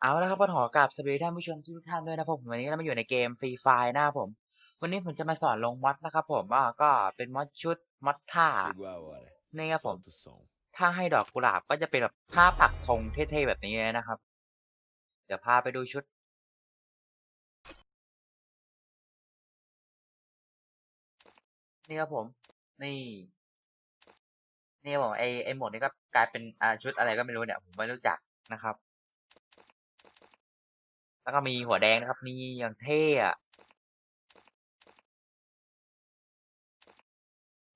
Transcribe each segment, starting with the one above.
เอาละครับก็ขอกราบสวัสดีท่านผู้ชมทุกท่านด้วยนะครับผมวันนี้เรามาอยู่ในเกมฟรีไฟนะครับผม วันนี้ผมจะมาสอนลงมอดนะครับผมว่าก็เป็นมอดชุดมอดท่า Chegou a hora. นี่ครับผม Solta o som. ถ้าให้ดอกกุหลาบก็จะเป็นแบบท่าปักธงเท่ๆแบบนี้เลยนะครับ เดี๋ยวพาไปดูชุด นี่ครับผม นี่นี่ครับผมไอไอหมวดนี้ก็กลายเป็นอ่าชุดอะไรก็ไม่รู้เนี่ยผมไม่รู้จักนะครับ แล้วก็มีหัวแดงนะครับ นี่อย่างเท่อะ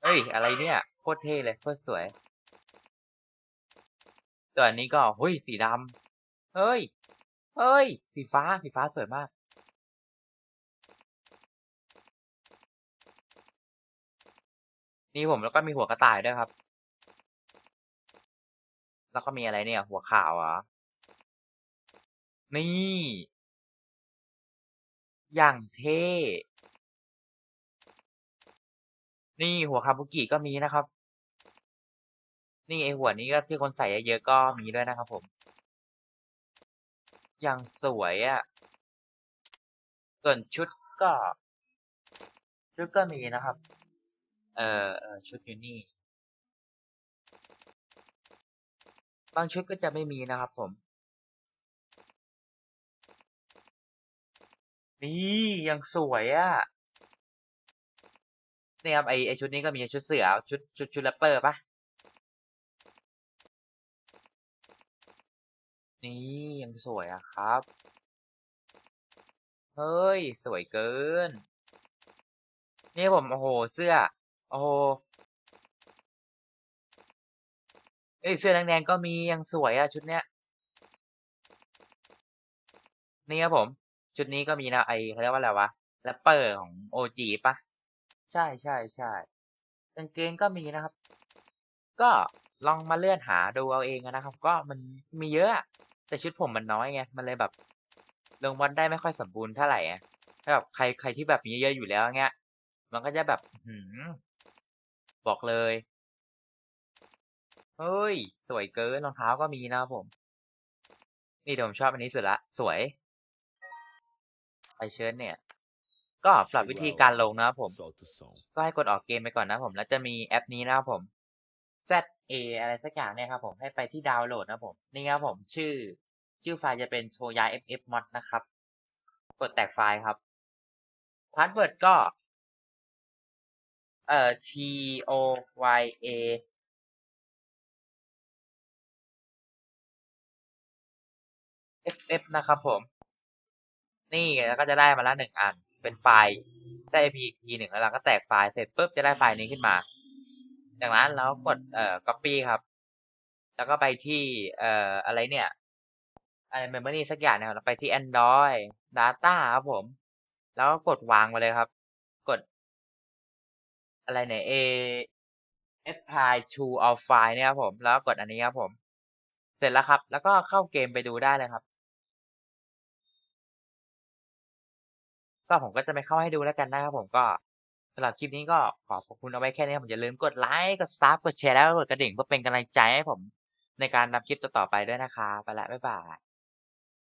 เฮ้ย อะไรเนี่ย โคตรเท่เลย โคตรสวย ตัวนนี้ก็เฮ้ย สีดำเฮ้ย เฮ้ย สีฟ้า สีฟ้าสวยมาก นี่ผมแล้วก็มีหัวกระต่ายด้วยครับ แล้วก็มีอะไรเนี่ย หัวขาวอะนี่ อย่างเท่ นี่หัวคาบุกิก็มีนะครับ นี่ไอหัวนี้ก็ที่คนใส่เยอะๆก็มีด้วยนะครับผม อย่างสวยอะ่ะ ส่วนชุดก็ ชุดก็มีนะครับ เอ่อเอ่อชุดอยู่นี่ บางชุดก็จะไม่มีนะครับผม นี่ยังสวยอะ่ะนี่ครับไอไอชุดนี้ก็มีชุดเสือชุดชุดชุดแรปเปอร์ปะนี่ยังสวยอะครับ เฮ้ย สวยเกิน นี่ผมโอ้โหเสื้อ โอ้โหเอ้ยเสื้อแดงๆก็มียังสวยอะชุดเนี้ยนี่ครับผม ชุดนี้ก็มีนะไอเขาเรียกว่าอะไรวะแรปเปอร์ของโอจีปะใช่ใช่ใช่กางเกงก็มีนะครับ ก็ลองมาเลื่อนหาดูเอาเองนะครับ ก็มันมีเยอะ แต่ชุดผมมันน้อยไงมันเลยแบบ ลงวันได้ไม่ค่อยสมบูรณ์เท่าไหร่ถ้าแบบใครใครที่แบบมีเยอะอยู่แล้วเงี้ย มันก็จะแบบหืมบอกเลยเฮ้ย สวยเกินรองเท้าก็มีนะครับผม นี่เดี๋ยวผมชอบอันนี้สุดละ สวย ไปเชิญเนี่ย ก็ปรับวิธีการลงนะครับผม ก็ให้กดออกเกมไปก่อนนะผม แล้วจะมีแอปนี้นะครับผม Z A อะไรสักอย่างเนี่ยครับผมให้ไปที่ดาวน์โหลดนะครับผม นี่ครับผมชื่อ ชื่อไฟล์จะเป็นโชยา FF mod นะครับ กดแตกไฟล์ครับพาสเวิร์ดก็ เอ่อ T O Y A F F นะครับผม นี่แล้วก็จะได้มาล้วหนึ่งอัน เป็นไฟล์ได้ AP อีกทีหนึ่งแล้วเราก็แตกไฟล์เสร็จปุ๊บจะได้ไฟล์นี้ขึ้นมาจากนั้นเราก็กดเอ่อ copy ครับ แล้วก็ไปที่เอ่ออะไรเนี่ยอะไร memory สักอย่างนะครับเราไปที่ Android data ครับผม แล้วก็กดวางมาเลยครับ กด อะไรเนี่ย A apply to all file เนี่ยครับผม แล้วก็กดอันนี้ครับผม เสร็จแล้วครับ แล้วก็เข้าเกมไปดูได้เลยครับ ก็ผมก็จะไม่เข้าให้ดูแล้วกันนะครับผมก็สำหรับคลิปนี้ก็ขอขอบคุณเอาไว้แค่นี้ครับผมอย่าลืมกดไลค์กดซับกดแชร์แล้วก็กดกระดิ่งเพื่อเป็นกำลังใจให้ผมในการทำคลิปต่อๆไปด้วยนะคะไปละบ๊ายบาย